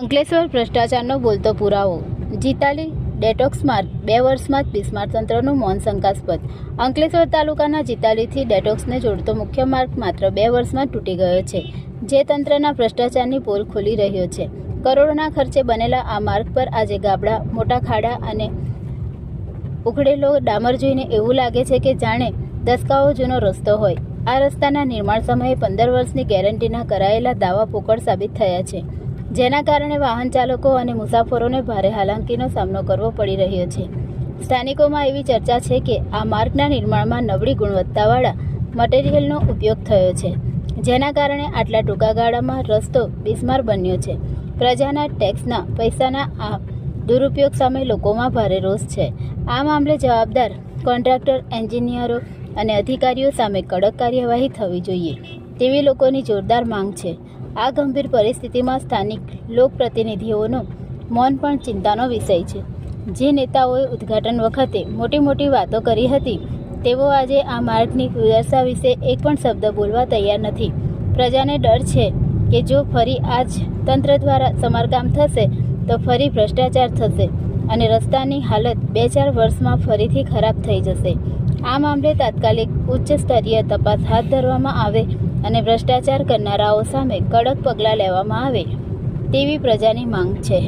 અંકલેશ્વર ભ્રષ્ટાચારનો બોલતો પુરાવો. જીતાલી ડેટોક્સ માર્ગ, બે વર્ષમાં જ બિસ્માર તંત્રનું મૌન શંકાસ્પદ. અંકલેશ્વર તાલુકાના જીતાલીથી ડેટોક્સને જોડતો મુખ્ય માર્ગ માત્ર બે વર્ષમાં તૂટી ગયો છે, જે તંત્રના ભ્રષ્ટાચારની પોલ ખોલી રહ્યો છે. કરોડોના ખર્ચે બનેલા આ માર્ગ પર આજે ગાબડા, મોટા ખાડા અને ઉઘડેલો ડામર જોઈને એવું લાગે છે કે જાણે દસકાઓ જૂનો રસ્તો હોય. આ રસ્તાના નિર્માણ સમયે પંદર વર્ષની ગેરંટીના કરાયેલા દાવા પોકળ સાબિત થયા છે. જેના કારણે વાહન ચાલકો અને મુસાફરોને ભારે હાલાકીનો સામનો કરવો પડી રહ્યો છે. સ્થાનિકોમાં એવી ચર્ચા છે કે આ માર્ગના નિર્માણમાં નબળી ગુણવત્તાવાળા મટીરિયલનો ઉપયોગ થયો છે, જેના કારણે આટલા ટૂંકા ગાળામાં રસ્તો બિસ્માર બન્યો છે. પ્રજાના ટેક્સના પૈસાના આ દુરુપયોગ સામે લોકોમાં ભારે રોષ છે. આ મામલે જવાબદાર કોન્ટ્રાક્ટર, એન્જિનિયરો અને અધિકારીઓ સામે કડક કાર્યવાહી થવી જોઈએ, તેવી લોકોની જોરદાર માંગ છે. આ ગંભીર પરિસ્થિતિમાં સ્થાનિક લોકપ્રતિનિધિઓનો મૌન પણ ચિંતાનો વિષય છે. જે નેતાઓએ ઉદ્ઘાટન વખતે મોટી મોટી વાતો કરી હતી, તેઓ આજે આ માર્ગની દુર્દશા વિશે એક પણ શબ્દ બોલવા તૈયાર નથી. પ્રજાને ડર છે કે જો ફરી આ જ તંત્ર દ્વારા સમારકામ થશે, તો ફરી ભ્રષ્ટાચાર થશે અને રસ્તાની હાલત બે ચાર વર્ષમાં ફરીથી ખરાબ થઈ જશે. આ મામલે તાત્કાલિક ઉચ્ચ સ્તરીય તપાસ હાથ ધરવામાં આવે અને ભ્રષ્ટાચાર કરનારાઓ સામે કડક પગલાં લેવામાં આવે તેવી પ્રજાની માંગ છે.